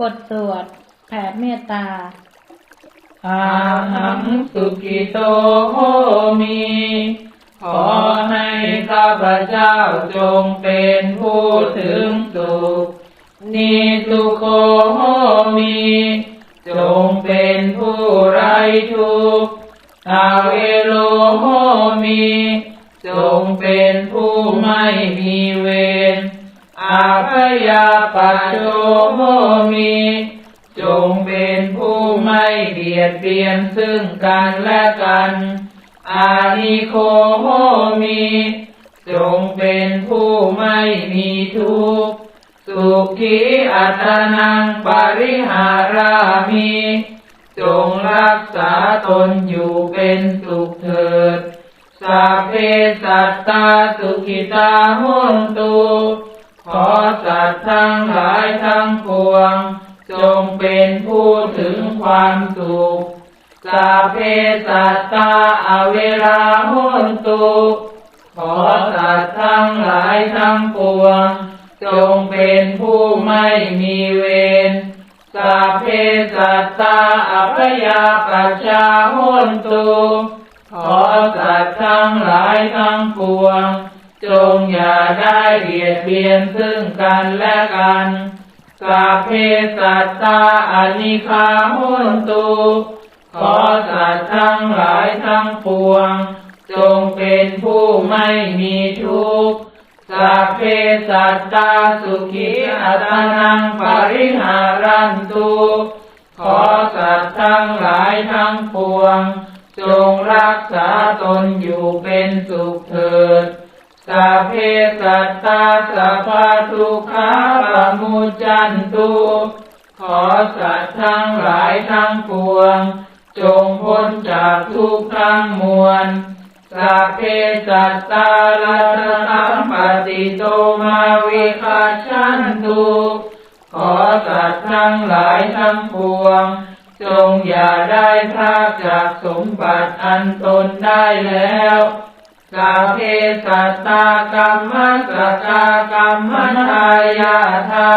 บทสวดแผ่เมตตาอาหังสุกิโตโหมีขอให้ข้าพเจ้าจงเป็นผู้ถึงสุขนิสุโคโหมีจงเป็นผู้ไร้ทุกข์อาเวโลโหมีจงเป็นผู้ไม่มีเวร อาพยาปัจโจโหมี จงเป็นผู้ไม่เบียดเบียนซึ่งกันและกัน อานิโคโหมี จงเป็นผู้ไม่มีทุกข์ สุขีอัตนังปริหารามิจงรักษาตนอยู่เป็นสุขเถิด สัพเพสัตตาสุขิตาหุนตุ ขอสัตว์ทั้งหลายทั้งปวง จงเป็นผู้ถึงความสุขสัพเพสัตตาอเวราหุนตุขอสัตว์ทั้งหลายทั้งปวง จงเป็นผู้ไม่มีเวรสัเพสัตตาอัพยาปัจจาหุนตุขอสัตว์ทั้งหลายทั้งปวง จงอย่าได้เบียดเบียนซึ่งกันและกันสัพเพสัตตาอนิคาหุนตุขอสัตว์ทั้งหลายทั้งปวง จงเป็นผู้ไม่มีทุกข์สัพเพสัตตาสุขีอัตนังปริหารันตุขอสัตว์ทั้งหลายทั้งปวง จงรักษาตนอยู่เป็นสุขเถิด สัพเพสัตตาสัพพะทุกขาปมุจันตุขอสัตว์ทั้งหลายทั้งปวง จงพ้นจากทุกข์ทั้งมวลสัพเพสัตตาลัตตัมปฏิโตมาวิคาชันตุขอสัตว์ทั้งหลายทั้งปวง จงอย่าได้พรากจากสมบัติอันตนได้แล้ว สัพเพสัตตากรรมสกากรรมทายาทา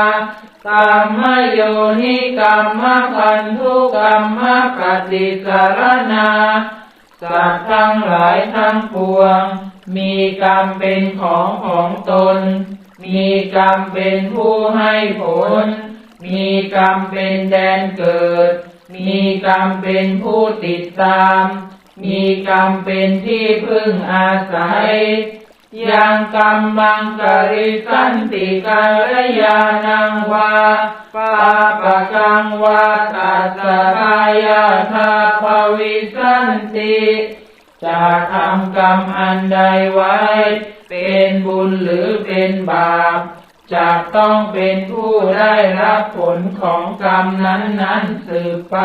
กรรมโยนิกรรมพันธุกรรมปฏิสารนาสัตว์ทั้งหลายทั้งปวง มีกรรมเป็นของของตน มีกรรมเป็นผู้ให้ผล มีกรรมเป็นแดนเกิด มีกรรมเป็นผู้ติดตาม มีกรรมเป็นที่พึ่งอาศัย ยังกรรมมังกริสันติกาลยานังวาปาปะกังวาตัสสะกายาทาภวิสันติจะทำกรรมอันใดไว้ เป็นบุญหรือเป็นบาปจะต้องเป็นผู้ได้รับผลของกรรมนั้นๆสืบไป